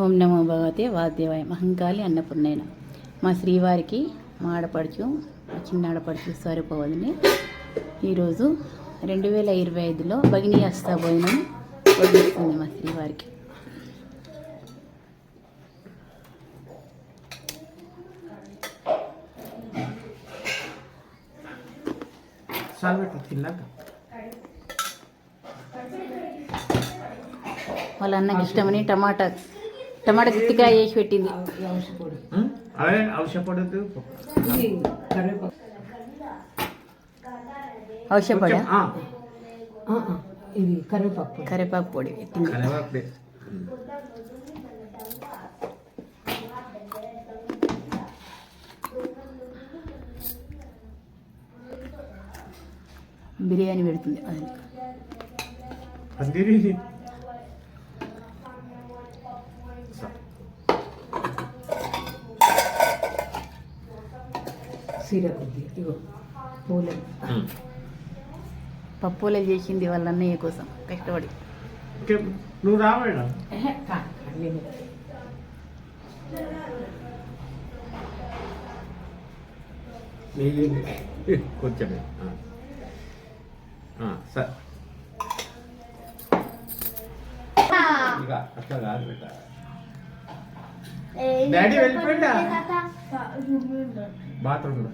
ఓం నమో భగవతే వాద్యవాయ మహంకాళి అన్నపూర్ణైన. మా శ్రీవారికి మా ఆడపడుచు మా చిన్న ఆడపడుచు స్వరూపవదిని ఈరోజు రెండు వేల ఇరవై ఐదులో భగిని హస్త భోజనం వడ్డిస్తుంది మా శ్రీవారికి. పెట్టు తిన్నాక. వాళ్ళ అన్నకి ఇష్టమని టమాటా టమాటా గుత్తికాయ వేసి పెట్టింది. ఔషధపడా ఇది కరివేపాకు. కరివేపాకు పొడి. పెట్టింది. బిర్యానీ పెడుతుంది అది. సీర కొద్ది ఇగో పూలు. పప్పులే చేసింది వాళ్ళ అన్నయ్య కోసం కష్టపడి. నువ్వు రా మేడం. కొంచెం సరే ఇక అట్లా కాదు బిడ్డ. డాడీ వెళ్ళిపోయిందా? బాత్రూంలో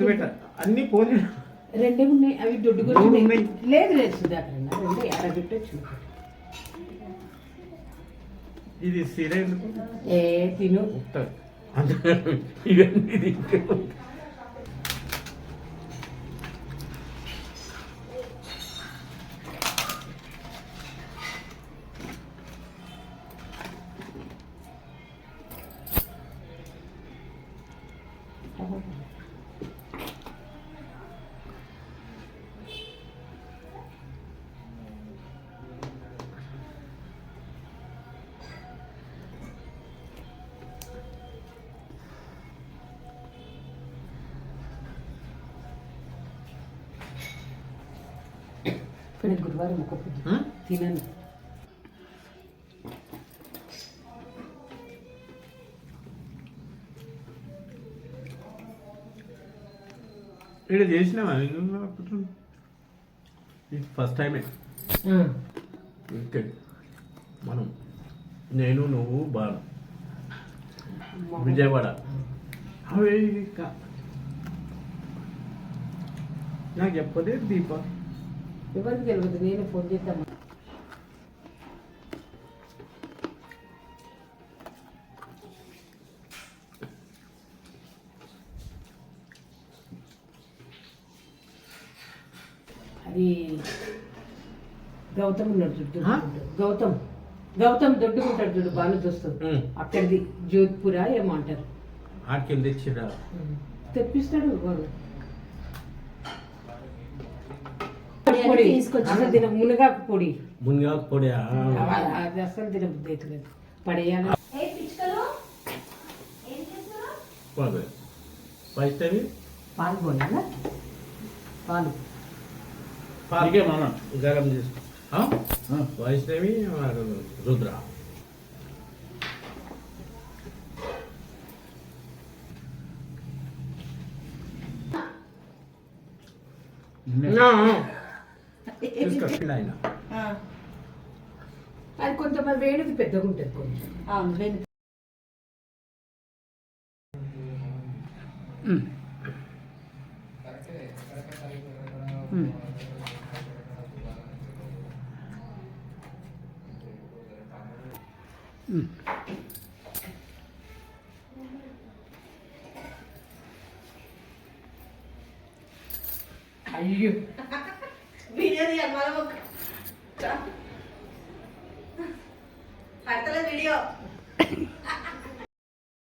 బిడ్డ అన్ని పోలే రెండే ఉన్నాయి అవి దొడ్డుగా మూడు ఉన్నాయి. లేదు లేదు సుధాకర్ రెండే అరబెట్టచ్చు ఇది సిర ఏ తిను. 이런 일이 있고. 어. ఒక పొద్దు హ్మ్? తినను. ఇక్కడ చేసినావా? ఇది ఫస్ట్ టైమే ఓకే మనం. నేను నువ్వు బాను విజయవాడ. అవే ఇక. నాకు చెప్పదే దీప. ఎవరికి తెలియదు నేను ఫోన్ చేద్దాం అది గౌతమ్ ఉన్నాడు? దొడ్డుకుంటాడు. గౌతమ్ గౌతమ్ దొడ్డుకుంటాడు చూడు బాను దోస్తు ఉమ్. అక్కడిది జోధ్పురా ఏమో అంటారు ఆడికి తెప్పిస్తాడు పొడి. అసలు తిన మునగాకు పొడి. మునిగా పొడి అది అసలు తిన బుద్ధి అవుతుంది పడేయాలి. ఫస్ట్ టైం పాలు పోయాలా పాలు. పాలకే మనం గరం చేసుకో వైష్ణవి రుద్ర. తీసుకొచ్చిండు ఆయన అది కొంతమంది వేడిది పెద్దగా ఉంటుంది కొంచెం. ఉమ్. ఒక ఉమ్. వీడియో